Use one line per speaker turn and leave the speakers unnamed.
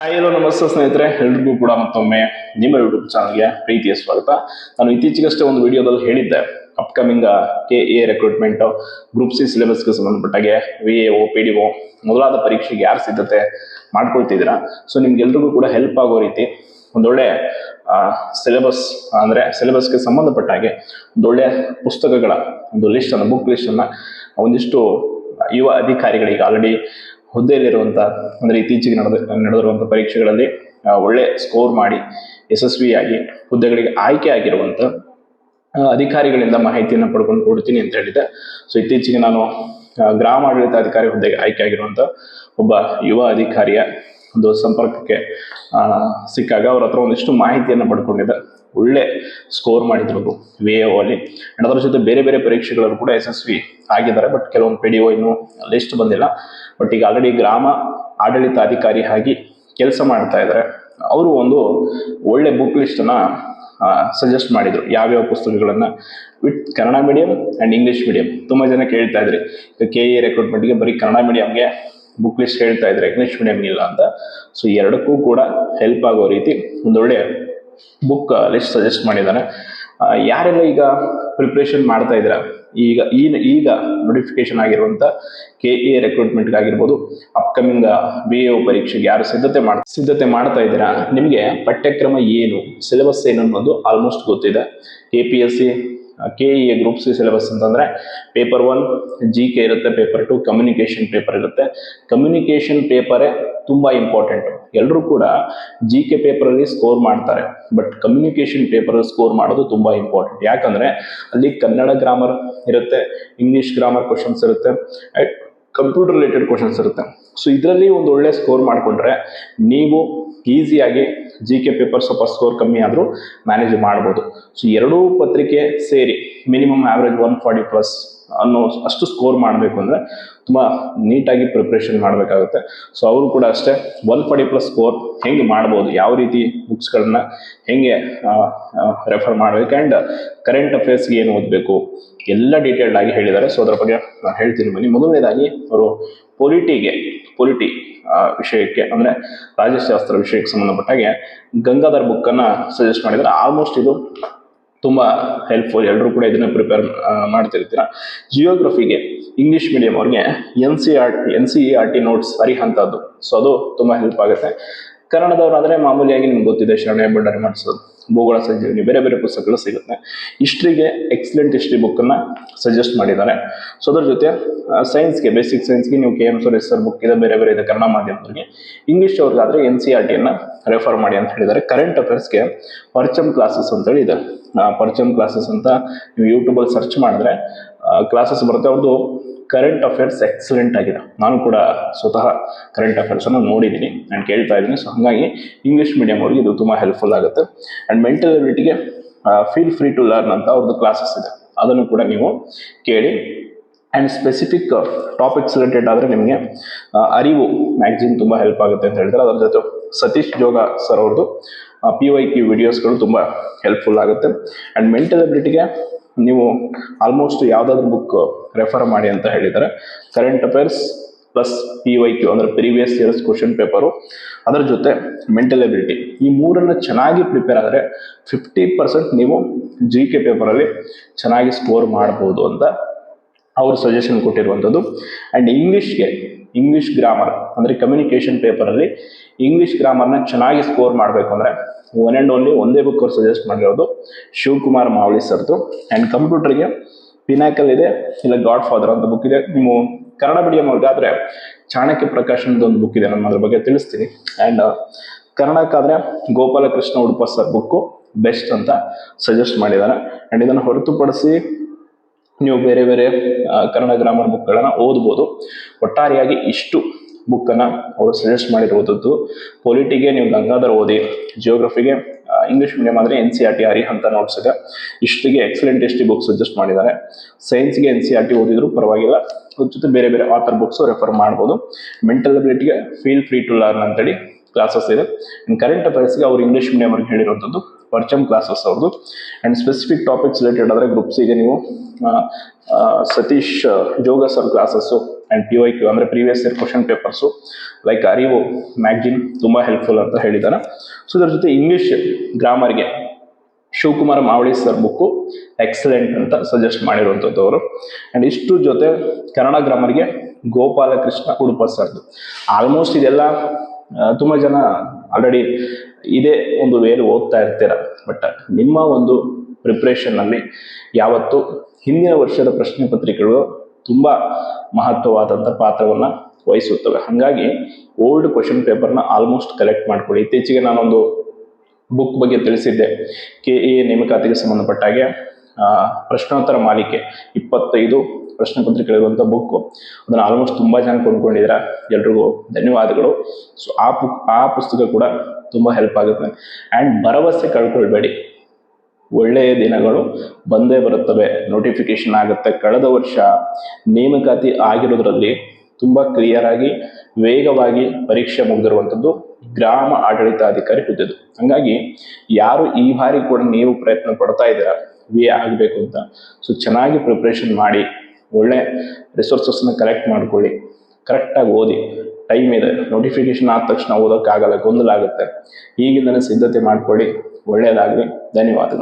Hello ನಮಸ್ತೆ ಸ್ನೇಹಿತರೆ. ಎಲ್ರಿಗೂ ಕೂಡ ಮತ್ತೊಮ್ಮೆ ನಿಮ್ಮ ಯೂಟ್ಯೂಬ್ ಚಾನಲ್ಗೆ ಪ್ರೀತಿಯ ಸ್ವಾಗತ. ನಾನು ಇತ್ತೀಚೆಗಷ್ಟೇ ಒಂದು ವಿಡಿಯೋದಲ್ಲಿ ಹೇಳಿದ್ದೆ. Upcoming K A recruitment group C ಸಿಲೆಬಸ್ಗೆ ಸಂಬಂಧಪಟ್ಟಾಗೆ V A O P D O ಮೊದಲಾದ ಪರೀಕ್ಷೆಗೆ ಯಾರು ಸಿದ್ಧತೆ ಮಾಡ್ಕೊಳ್ತಿದ್ದೀರಾ? ಸೊ ನಿಮ್ಗೆಲ್ರಿಗೂ ಕೂಡ ಹೆಲ್ಪ್ ಆಗೋ ರೀತಿ ಒಂದೊಳ್ಳೆ ಸಿಲೆಬಸ್ ಅಂದರೆ ಸಿಲೆಬಸ್ಗೆ ಸಂಬಂಧಪಟ್ಟ ಹಾಗೆ ಒಂದೊಳ್ಳೆ ಪುಸ್ತಕಗಳ ಒಂದು ಲಿಸ್ಟನ್ನು ಬುಕ್ ಲಿಸ್ಟನ್ನು ಒಂದಿಷ್ಟು ಯುವ ಅಧಿಕಾರಿಗಳಿಗೆ ಆಲ್ರೆಡಿ ಹುದ್ದೆಯಲ್ಲಿರುವಂಥ ಅಂದರೆ ಇತ್ತೀಚೆಗೆ ನಡೆದ ನಡೆದಿರುವಂಥ ಪರೀಕ್ಷೆಗಳಲ್ಲಿ ಒಳ್ಳೆ ಸ್ಕೋರ್ ಮಾಡಿ, ಯಶಸ್ವಿಯಾಗಿ ಹುದ್ದೆಗಳಿಗೆ ಆಯ್ಕೆ ಆಗಿರುವಂಥ ಅಧಿಕಾರಿಗಳಿಂದ ಮಾಹಿತಿಯನ್ನು ಪಡ್ಕೊಂಡು ಕೊಡ್ತೀನಿ ಅಂತ ಹೇಳಿದ್ದೆ. ಸೊ ಇತ್ತೀಚೆಗೆ ನಾನು ಗ್ರಾಮ ಆಡಳಿತ ಅಧಿಕಾರಿ ಹುದ್ದೆಗೆ ಆಯ್ಕೆ ಆಗಿರುವಂಥ ಒಬ್ಬ ಯುವ ಅಧಿಕಾರಿಯ ಒಂದು ಸಂಪರ್ಕಕ್ಕೆ ಸಿಕ್ಕಾಗ ಅವ್ರ ಹತ್ರ ಒಂದಿಷ್ಟು ಮಾಹಿತಿಯನ್ನು ಪಡ್ಕೊಂಡಿದ್ದೆ. ಒಳ್ಳೆ ಸ್ಕೋರ್ ಮಾಡಿದ್ರು ವಿ ಎ ಅಲ್ಲಿ. ಆ್ಯಂಡ್ ಅದರ ಜೊತೆ ಬೇರೆ ಬೇರೆ ಪರೀಕ್ಷೆಗಳಲ್ಲೂ ಕೂಡ ಯಶಸ್ವಿ ಆಗಿದ್ದಾರೆ. ಬಟ್ ಕೆಲವೊಂದು ಪಿ ಡಿ ಒ ಇನ್ನೂ ಲಿಸ್ಟ್ ಬಂದಿಲ್ಲ. ಬಟ್ ಈಗ ಆಲ್ರೆಡಿ ಗ್ರಾಮ ಆಡಳಿತಾಧಿಕಾರಿ ಆಗಿ ಕೆಲಸ ಮಾಡ್ತಾ ಇದ್ದಾರೆ. ಅವರು ಒಂದು ಒಳ್ಳೆ ಬುಕ್ ಲಿಸ್ಟನ್ನು ಸಜೆಸ್ಟ್ ಮಾಡಿದರು. ಯಾವ್ಯಾವ ಪುಸ್ತಕಗಳನ್ನು. With Kannada medium and English medium ತುಂಬ ಜನ ಕೇಳ್ತಾ ಇದ್ರಿ. ಕೆ ಎ ರೆಕ್ರೂಟ್ಮೆಂಟ್ಗೆ ಬರೀ ಕನ್ನಡ ಮೀಡಿಯಂಗೆ ಬುಕ್ ಲಿಸ್ಟ್ ಹೇಳ್ತಾ ಇದ್ರೆ ಇಂಗ್ಲಿಷ್ ಮೀಡಿಯಂ ಇಲ್ಲ ಅಂತ. ಸೊ ಎರಡಕ್ಕೂ ಕೂಡ ಹೆಲ್ಪ್ ಆಗೋ ರೀತಿ ಒಂದೊಳ್ಳೆ ಬುಕ್ ಲಿಸ್ಟ್ ಸಜೆಸ್ಟ್ ಮಾಡಿದ್ದಾನೆ ಯಾರೆಲ್ಲ ಈಗ ಪ್ರಿಪ್ರೇಷನ್ ಮಾಡ್ತಾ ಇದ್ದೀರಾ? ಈಗ, ಈ, ಈಗ ನೋಟಿಫಿಕೇಶನ್ ಆಗಿರುವಂಥ ಕೆ ಎ ರೆಕ್ರೂಟ್ಮೆಂಟ್ಗಾಗಿರ್ಬೋದು ಅಪ್ಕಮಿಂಗ್ ಬಿ ಎ ಪರೀಕ್ಷೆಗೆ ಯಾರು ಸಿದ್ಧತೆ ಮಾಡ್, ಸಿದ್ಧತೆ ಮಾಡ್ತಾ ಇದ್ದೀರಾ? ನಿಮಗೆ ಪಠ್ಯಕ್ರಮ ಏನು ಸಿಲೆಬಸ್ ಏನು ಅನ್ನೋದು ಆಲ್ಮೋಸ್ಟ್ ಗೊತ್ತಿದೆ. K P S C K E A group C syllabus ಅಂತಂದರೆ ಪೇಪರ್ ಒನ್ ಜಿ ಕೆ ಇರುತ್ತೆ ಪೇಪರ್ ಟು ಕಮ್ಯುನಿಕೇಷನ್ ಪೇಪರ್ ಇರುತ್ತೆ. ಕಮ್ಯುನಿಕೇಷನ್ ಪೇಪರೇ ತುಂಬ ಇಂಪಾರ್ಟೆಂಟು ಎಲ್ಲರೂ ಕೂಡ ಜಿ ಕೆ ಪೇಪರಲ್ಲಿ ಸ್ಕೋರ್ ಮಾಡ್ತಾರೆ. ಬಟ್ ಕಮ್ಯುನಿಕೇಷನ್ ಪೇಪರಲ್ಲಿ ಸ್ಕೋರ್ ಮಾಡೋದು ತುಂಬ ಇಂಪಾರ್ಟೆಂಟ್ ಯಾಕಂದರೆ ಅಲ್ಲಿ ಕನ್ನಡ ಗ್ರಾಮರ್ ಇರುತ್ತೆ ಇಂಗ್ಲೀಷ್ ಗ್ರಾಮರ್ ಕ್ವಶನ್ಸ್ ಇರುತ್ತೆ. ಕಂಪ್ಯೂಟರ್ ರಿಲೇಟೆಡ್ ಕ್ವಶನ್ಸ್ ಇರುತ್ತೆ. ಸೊ ಇದರಲ್ಲಿ ಒಂದು ಒಳ್ಳೆ ಸ್ಕೋರ್ ಮಾಡಿಕೊಂಡ್ರೆ ನೀವು ಈಸಿಯಾಗಿ ಜಿ ಕೆ ಪೇಪರ್ ಸ್ವಲ್ಪ ಸ್ಕೋರ್ ಕಮ್ಮಿ ಆದರೂ ಮ್ಯಾನೇಜ್ ಮಾಡ್ಬೋದು. ಸೊ ಎರಡೂ ಪತ್ರಿಕೆ ಸೇರಿ minimum average one forty plus ಅನ್ನೋ ಅಷ್ಟು ಸ್ಕೋರ್ ಮಾಡಬೇಕು ಅಂದರೆ ತುಂಬ ನೀಟಾಗಿ ಪ್ರಿಪ್ರೇಷನ್ ಮಾಡಬೇಕಾಗುತ್ತೆ. ಸೊ ಅವರು ಕೂಡ ಅಷ್ಟೇ ಒನ್ ಫಾರ್ಟಿ ಪ್ಲಸ್ ಸ್ಕೋರ್ ಹೆಂಗೆ ಮಾಡ್ಬೋದು, ಯಾವ ರೀತಿ ಬುಕ್ಸ್ಗಳನ್ನ ಹೆಂಗೆ ರೆಫರ್ ಮಾಡಬೇಕು ಆ್ಯಂಡ್ ಕರೆಂಟ್ ಅಫೇರ್ಸ್ಗೆ ಏನು ಓದಬೇಕು, ಎಲ್ಲ ಡೀಟೇಲ್ಡ್ ಆಗಿ ಹೇಳಿದ್ದಾರೆ. ಸೊ ಅದರ ಬಗ್ಗೆ ನಾನು ಹೇಳ್ತೀನಿ ಬನ್ನಿ. ಮೊದಲನೇದಾಗಿ ಅವರು ಪೊಲಿಟಿಗೆ ಪೊಲಿಟಿ ವಿಷಯಕ್ಕೆ ಅಂದರೆ ರಾಜ್ಯಶಾಸ್ತ್ರ ವಿಷಯಕ್ಕೆ ಸಂಬಂಧಪಟ್ಟಾಗೆ ಗಂಗಾಧರ್ ಬುಕ್ಕನ್ನು ಸಜೆಸ್ಟ್ ಮಾಡಿದ್ದಾರೆ. ಆಲ್ಮೋಸ್ಟ್ ಇದು ತುಂಬ ಹೆಲ್ಪ್ಫುಲ್ ಎಲ್ಲರೂ ಕೂಡ ಇದನ್ನು ಪ್ರಿಪೇರ್ ಮಾಡ್ತಿರ್ತೀರ? ಜಿಯೋಗ್ರಫಿಗೆ ಇಂಗ್ಲಿಷ್ ಮೀಡಿಯಂ ಅವ್ರಿಗೆ N C R N C E R T notes ಅರಿಹಂತದ್ದು so ಅದು ತುಂಬ ಹೆಲ್ಪ್ ಆಗುತ್ತೆ. ಕನ್ನಡದವರಾದರೆ ಮಾಮೂಲಿಯಾಗಿ ನಿಮ್ಗೆ ಗೊತ್ತಿದೆ ಶರಣೆ ಭಂಡಾರಿ ಮಾಡಿಸೋದು. ಭೂಗೋಳ ಸಂಜೀವಿನಿ ಬೇರೆ ಬೇರೆ ಪುಸ್ತಕಗಳು ಸಿಗುತ್ತೆ. ಹಿಸ್ಟ್ರಿಗೆ ಎಕ್ಸಲೆಂಟ್ ಹಿಸ್ಟ್ರಿ ಬುಕ್ಕನ್ನು ಸಜೆಸ್ಟ್ ಮಾಡಿದ್ದಾರೆ. ಸೊ ಅದ್ರ ಜೊತೆ ಸೈನ್ಸ್ಗೆ ಬೇಸಿಕ್ ಸೈನ್ಸ್ಗೆ ನೀವು K M Suresh sir book ಇದೆ, ಬೇರೆ ಬೇರೆ ಇದೆ, ಕನ್ನಡ ಮಾಧ್ಯಮದವರಿಗೆ. ಇಂಗ್ಲೀಷ್ ಅವ್ರಿಗಾದ್ರೆ ಎನ್ ಸಿ ಆರ್ ಟಿಯನ್ನು ರೆಫರ್ ಮಾಡಿ ಅಂತ ಹೇಳಿದ್ದಾರೆ. ಕರೆಂಟ್ ಅಫೇರ್ಸ್ಗೆ ಪರ್ಚಮ್ ಕ್ಲಾಸಸ್ ಅಂತೇಳಿ ಇದೆ. ಪರ್ಚಮ್ ಕ್ಲಾಸಸ್ ಅಂತ ನೀವು ಯೂಟ್ಯೂಬಲ್ಲಿ ಸರ್ಚ್ ಮಾಡಿದ್ರೆ ಕ್ಲಾಸಸ್ ಬರುತ್ತೆ. ಅವ್ರದ್ದು ಕರೆಂಟ್ ಅಫೇರ್ಸ್ ಎಕ್ಸಲೆಂಟ್ ಆಗಿದೆ. ನಾನು ಕೂಡ ಸ್ವತಃ ಕರೆಂಟ್ ಅಫೇರ್ಸನ್ನು ನೋಡಿದ್ದೀನಿ ನಾನು ಕೇಳ್ತಾ ಇದ್ದೀನಿ. ಸೊ ಹಾಗಾಗಿ ಇಂಗ್ಲೀಷ್ ಮೀಡಿಯಂ ಅವ್ರಿಗೆ ಇದು ತುಂಬ ಹೆಲ್ಪ್ಫುಲ್ ಆಗುತ್ತೆ. ಆ್ಯಂಡ್ ಮೆಂಟಲ್ ಎಬಿಲಿಟಿಗೆ ಫೀಲ್ ಫ್ರೀ ಟು ಲರ್ನ್ ಅಂತ ಅವ್ರದ್ದು ಕ್ಲಾಸಸ್ ಇದೆ. ಅದನ್ನು ಕೂಡ ನೀವು ಕೇಳಿ. ಆ್ಯಂಡ್ ಸ್ಪೆಸಿಫಿಕ್ ಟಾಪಿಕ್ಸ್ ರಿಲೇಟೆಡ್ ಆದರೆ ನಿಮಗೆ ಅರಿವು ಮ್ಯಾಗ್ಝಿನ್ ತುಂಬ ಹೆಲ್ಪ್ ಆಗುತ್ತೆ ಅಂತ ಹೇಳ್ತಾರೆ ಅದರ ಜೊತೆ ಸತೀಶ್ ಜೋಗ ಸರ್ ಅವ್ರದ್ದು ಪಿ ವೈ ಕ್ಯೂ ವಿಡಿಯೋಸ್ಗಳು ತುಂಬ ಹೆಲ್ಪ್ಫುಲ್ ಆಗುತ್ತೆ. ಆ್ಯಂಡ್ ಮೆಂಟಲ್ ಎಬಿಲಿಟಿಗೆ ನೀವು ಆಲ್ಮೋಸ್ಟ್ ಯಾವ್ದಾದ್ರು ಬುಕ್ ರೆಫರ್ ಮಾಡಿ ಅಂತ ಹೇಳಿದರೆ current affairs plus P Y Q ಅಂದರೆ ಪ್ರೀವಿಯಸ್ ಇಯರ್ಸ್ ಕ್ವಶನ್ ಪೇಪರು ಅದರ ಜೊತೆ ಮೆಂಟಲ್ ಎಬಿಲಿಟಿ ಈ ಮೂರನ್ನು ಚೆನ್ನಾಗಿ ಪ್ರಿಪೇರ್ ಆದರೆ ಫಿಫ್ಟಿ ಪರ್ಸೆಂಟ್ ನೀವು ಜಿ ಕೆ ಪೇಪರಲ್ಲಿ ಚೆನ್ನಾಗಿ ಸ್ಕೋರ್ ಮಾಡ್ಬೋದು ಅಂತ ಅವರು ಸಜೆಷನ್ ಕೊಟ್ಟಿರುವಂಥದ್ದು. ಆ್ಯಂಡ್ ಇಂಗ್ಲೀಷ್ಗೆ ಇಂಗ್ಲೀಷ್ ಗ್ರಾಮರ್ ಅಂದರೆ ಕಮ್ಯುನಿಕೇಷನ್ ಪೇಪರಲ್ಲಿ ಇಂಗ್ಲೀಷ್ ಗ್ರಾಮರ್ನ ಚೆನ್ನಾಗಿ ಸ್ಕೋರ್ ಮಾಡಬೇಕು ಅಂದರೆ ಒನ್ ಆ್ಯಂಡ್ ಓನ್ಲಿ ಒಂದೇ ಬುಕ್ ಅವ್ರು ಸಜೆಸ್ಟ್ ಮಾಡಿರೋದು ಶಿವಕುಮಾರ್ ಮಾವಳಿ ಸರ್ದು. ಆ್ಯಂಡ್ ಕಂಪ್ಯೂಟರ್ಗೆ ಪಿನಾಕಲ್ ಇದೆ, ಇಲ್ಲ ಗಾಡ್ ಫಾದರ್ ಅಂತ ಬುಕ್ ಇದೆ. ನೀವು ಕನ್ನಡ ಮೀಡಿಯಂ ಅವ್ರಿಗಾದ್ರೆ ಚಾಣಕ್ಯ ಪ್ರಕಾಶನದ ಒಂದು ಬುಕ್ ಇದೆ, ನಾನು ಅದ್ರ ಬಗ್ಗೆ ತಿಳಿಸ್ತೀನಿ. And ಕನ್ನಡಕ್ಕಾದ್ರೆ Gopalakrishna Udupa sir book best ಅಂತ ಸಜೆಸ್ಟ್ ಮಾಡಿದ್ದಾರೆ. ಆ್ಯಂಡ್ ಇದನ್ನು ಹೊರತುಪಡಿಸಿ ನೀವು ಬೇರೆ ಬೇರೆ ಕನ್ನಡ ಗ್ರಾಮರ್ ಬುಕ್ಗಳನ್ನು ಓದ್ಬೋದು. ಒಟ್ಟಾರೆಯಾಗಿ ಇಷ್ಟು ಬುಕ್ಕನ್ನು ಅವರು ಸಜೆಸ್ಟ್ ಮಾಡಿರುವಂಥದ್ದು ಪೊಲಿಟಿಗೆ ನೀವು ಗಂಗಾಧರ್ ಓದಿ ಜಿಯೋಗ್ರಫಿಗೆ ಇಂಗ್ಲೀಷ್ ಮೀಡಿಯಂ ಅಂದರೆ ಎನ್ ಸಿ ಆರ್ ಟಿ ಆರಿ ಅಂತ ನೋಟ್ಸ್ ಇದೆ. ಇಷ್ಟಿಗೆ ಎಕ್ಸಲೆಂಟ್ ಹಿಸ್ಟ್ರಿ ಬುಕ್ ಸಜೆಸ್ಟ್ ಮಾಡಿದ್ದಾರೆ. ಸೈನ್ಸ್ಗೆ ಎನ್ ಸಿ ಆರ್ ಟಿ ಓದಿದ್ರು ಪರವಾಗಿಲ್ಲ. ಜೊತೆ ಬೇರೆ ಬೇರೆ ಆಥರ್ ಬುಕ್ಸು ರೆಫರ್ ಮಾಡ್ಬೋದು. ಮೆಂಟಲ್ ಅಬಿಲಿಟಿಗೆ ಫೀಲ್ ಫ್ರೀ ಟು ಲರ್ನ್ ಅಂತೇಳಿ ಕ್ಲಾಸಸ್ ಇದೆ. ಇನ್ ಕರೆಂಟ್ ಅಫೇರ್ಸ್ಗೆ ಅವ್ರು ಇಂಗ್ಲೀಷ್ ಮೀಡಿಯಂ ಅವ್ರಿಗೆ ಹೇಳಿರುವಂಥದ್ದು ಪರ್ಚಮ್ ಕ್ಲಾಸಸ್ ಅವ್ರದ್ದು ಆ್ಯಂಡ್ ಸ್ಪೆಸಿಫಿಕ್ ಟಾಪಿಕ್ಸ್ ರಿಲೇಟೆಡ್ ಆದರೆ ಗ್ರೂಪ್ಸಿಗೆ ನೀವು Satish Joga sir classes and P Y Q ಅಂದರೆ previous year question papers like Arivu magazine ತುಂಬ ಹೆಲ್ಪ್ಫುಲ್ ಅಂತ ಹೇಳಿದ್ದಾರೆ ಸೊ ಇದ್ರ ಜೊತೆ English ಗ್ರಾಮರ್ಗೆ Shivakumar Mavali sir book excellent ಅಂತ ಸಜೆಸ್ಟ್ ಮಾಡಿರುವಂಥದ್ದು ಅವರು. ಆ್ಯಂಡ್ ಇಷ್ಟು ಜೊತೆ ಕನ್ನಡ ಗ್ರಾಮರ್ಗೆ ಗೋಪಾಲಕೃಷ್ಣ ಉಡುಪ ಸರ್ದು ಆಲ್ಮೋಸ್ಟ್ ಇದೆಲ್ಲ ತುಂಬ ಜನ ಆಲ್ರೆಡಿ ಇದೇ ಒಂದು ವೇಲು ಓದ್ತಾ ಇರ್ತೀರ. ಬಟ್ ನಿಮ್ಮ ಒಂದು ಪ್ರಿಪ್ರೇಷನ್ನಲ್ಲಿ ಯಾವತ್ತು ಹಿಂದಿನ ವರ್ಷದ ಪ್ರಶ್ನೆ ಪತ್ರಿಕೆಗಳು ತುಂಬ ಮಹತ್ವವಾದಂಥ ಪಾತ್ರವನ್ನು ವಹಿಸುತ್ತವೆ. ಹಾಗಾಗಿ ಓಲ್ಡ್ ಕ್ವಶನ್ ಪೇಪರ್ನ ಆಲ್ಮೋಸ್ಟ್ ಕಲೆಕ್ಟ್ ಮಾಡ್ಕೊಳ್ಳಿ. ಇತ್ತೀಚೆಗೆ ನಾನೊಂದು ಬುಕ್ ಬಗ್ಗೆ ತಿಳಿಸಿದ್ದೆ. ಕೆ ಎ ನೇಮಕಾತಿಗೆ ಸಂಬಂಧಪಟ್ಟಾಗೆ ಪ್ರಶ್ನೋತ್ತರ ಮಾಲಿಕೆ ಇಪ್ಪತ್ತೈದು ಪ್ರಶ್ನೆ ಪತ್ರಿಕೆಗಳಿರುವಂಥ ಬುಕ್ಕು ಅದನ್ನು ಆಲ್ಮೋಸ್ಟ್ ತುಂಬ ಜನ ಕೊಂಡ್ಕೊಂಡಿದ್ದೀರಾ ಎಲ್ರಿಗೂ ಧನ್ಯವಾದಗಳು. ಸೊ ಆ ಬುಕ್ ಆ ಪುಸ್ತಕ ಕೂಡ ತುಂಬ ಹೆಲ್ಪ್ ಆಗುತ್ತೆ. ಆ್ಯಂಡ್ ಭರವಸೆ ಕಳ್ಕೊಳ್ಬೇಡಿ. ಒಳ್ಳೆಯ ದಿನಗಳು ಬಂದೇ ಬರುತ್ತವೆ. ನೋಟಿಫಿಕೇಶನ್ ಆಗುತ್ತೆ. ಕಳೆದ ವರ್ಷ ನೇಮಕಾತಿ ಆಗಿರೋದ್ರಲ್ಲಿ ತುಂಬ ಕ್ಲಿಯರ್ ಆಗಿ, ವೇಗವಾಗಿ ಪರೀಕ್ಷೆ ಮುಗಿದಿರುವಂಥದ್ದು ಗ್ರಾಮ ಆಡಳಿತಾಧಿಕಾರಿ ಹುದ್ದೆದು. ಹಂಗಾಗಿ ಯಾರು ಈ ಬಾರಿ ಕೂಡ ನೀವು ಪ್ರಯತ್ನ ಪಡ್ತಾ ಇದ್ದೀರಾ? ವಿ ಆಗಬೇಕು ಅಂತ. ಸೊ ಚೆನ್ನಾಗಿ ಪ್ರಿಪ್ರೇಷನ್ ಮಾಡಿ. ಒಳ್ಳೆ ರಿಸೋರ್ಸಸ್ನ ಕಲೆಕ್ಟ್ ಮಾಡ್ಕೊಳ್ಳಿ. ಕರೆಕ್ಟಾಗಿ ಓದಿ. ಟೈಮ್ ಇದೆ. ನೋಟಿಫಿಕೇಶನ್ ಆದ ತಕ್ಷಣ ಓದೋಕ್ಕಾಗಲ್ಲ, ಗೊಂದಲ ಆಗುತ್ತೆ. ಈಗಿಂದನೇ ಸಿದ್ಧತೆ ಮಾಡ್ಕೊಳ್ಳಿ. ಒಳ್ಳೆಯದಾಗಲಿ. ಧನ್ಯವಾದಗಳು.